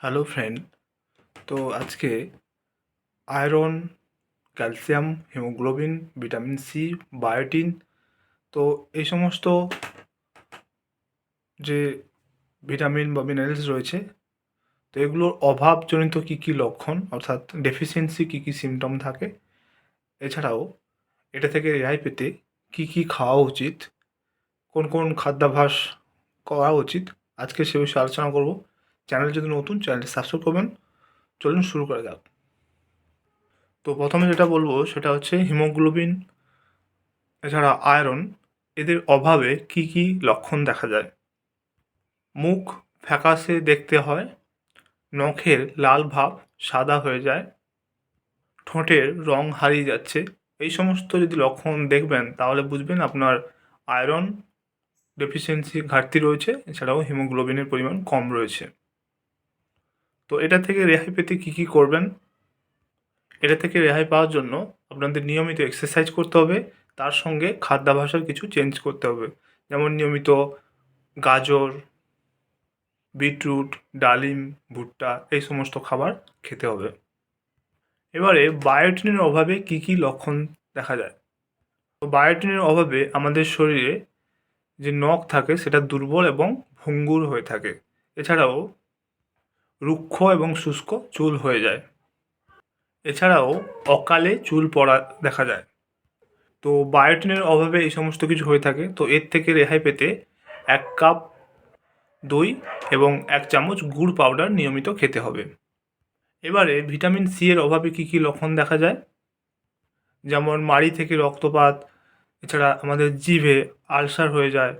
Hello friend তো আজকে iron calcium haemoglobin vitamin C biotin তো এই সমস্ত যে ভিটামিন বা মিনারেলস রয়েছে, তো এগুলোর অভাবজনিত কী কী লক্ষণ, অর্থাৎ ডেফিসিয়েন্সি কী কী সিমটম থাকে? এছাড়াও এটা থেকে রেহাই পেতে কী কী খাওয়া উচিত? কোন কোন খাদ্যাভ্যাস করা উচিত? আজকে সে বিষয়ে আলোচনা করব। চ্যানেল যদি নতুন, চ্যানেলটি সাবস্ক্রাইব করবেন। চলুন শুরু করা যাক। তো প্রথমে যেটা বলব, সেটা হচ্ছে হিমোগ্লোবিন, এছাড়া আয়রন, এদের অভাবে কি কি লক্ষণ দেখা যায়? মুখ ফ্যাকাশে দেখতে হয়, নখের লাল ভাব সাদা হয়ে যায়, ঠোঁটের রং হারিয়ে যাচ্ছে। এই সমস্ত যদি লক্ষণ দেখবেন, তাহলে বুঝবেন আপনার আয়রন ডেফিসিয়েন্সি ঘাটতি রয়েছে, এছাড়াও হিমোগ্লোবিনের পরিমাণ কম রয়েছে। তো এটা থেকে রেহাই পেতে কী কী করবেন? এটা থেকে রেহাই পাওয়ার জন্য আপনাদের নিয়মিত এক্সারসাইজ করতে হবে। তার সঙ্গে খাদ্যাভ্যাসের কিছু চেঞ্জ করতে হবে। যেমন নিয়মিত গাজর, বিটরুট, ডালিম, ভুট্টা এই সমস্ত খাবার খেতে হবে। এবারে বায়োটিনের অভাবে কী কী লক্ষণ দেখা যায়? তো বায়োটিনের অভাবে আমাদের শরীরে যে নখ থাকে সেটা দুর্বল এবং ভঙ্গুর হয়ে থাকে। এছাড়াও রুক্ষ এবং শুষ্ক চুল হয়ে যায়। এছাড়াও অকালে চুল পড়া দেখা যায়। তো বায়োটিনের অভাবে এই সমস্ত কিছু হয়ে থাকে। তো এর থেকে রেহাই পেতে এক কাপ দই এবং এক চামচ গুড় পাউডার নিয়মিত খেতে হবে। এবারে ভিটামিন সি এর অভাবে কী কী লক্ষণ দেখা যায়? যেমন মাড়ি থেকে রক্তপাত, এছাড়া আমাদের জিভে আলসার হয়ে যায়,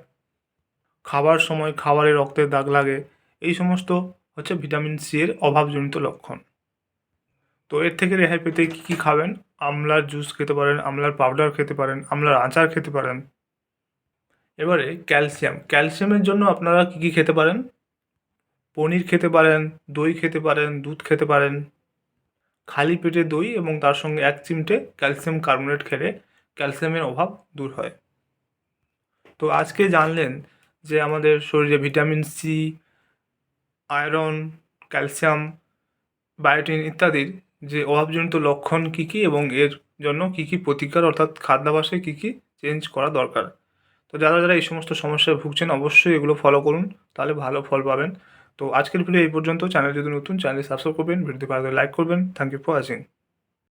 খাবার সময় খাবারে রক্তের দাগ লাগে, এই সমস্ত হচ্ছে ভিটামিন সি এর অভাবজনিত লক্ষণ। তো এর থেকে রেহাই পেতে কী কী খাবেন? আমলার জুস খেতে পারেন, আমলার পাউডার খেতে পারেন, আমলার আচার খেতে পারেন। এবারে ক্যালসিয়াম ক্যালসিয়ামের জন্য আপনারা কী কী খেতে পারেন? পনির খেতে পারেন, দই খেতে পারেন, দুধ খেতে পারেন। খালি পেটে দই এবং তার সঙ্গে এক চিমটে ক্যালসিয়াম কার্বোনেট খেলে ক্যালসিয়ামের অভাব দূর হয়। তো আজকে জানলেন যে আমাদের শরীরে vitamin C iron, calcium, biotin ইত্যাদির যে অভাবজনিত লক্ষণ কী কী এবং এর জন্য কী কী প্রতিকার অর্থাৎ খাদ্যাভাসে কী কী চেঞ্জ করা দরকার? তো যারা যারা এই সমস্ত সমস্যায় ভুগছেন অবশ্যই এগুলো ফলো করুন, তাহলে ভালো ফল পাবেন। তো আজকের ভিডিও এই পর্যন্ত। চ্যানেল যদি নতুন চ্যানেল সাবস্ক্রাইব করবেন ভিডিওটি ভালো লাইক করবেন। Thank you for watching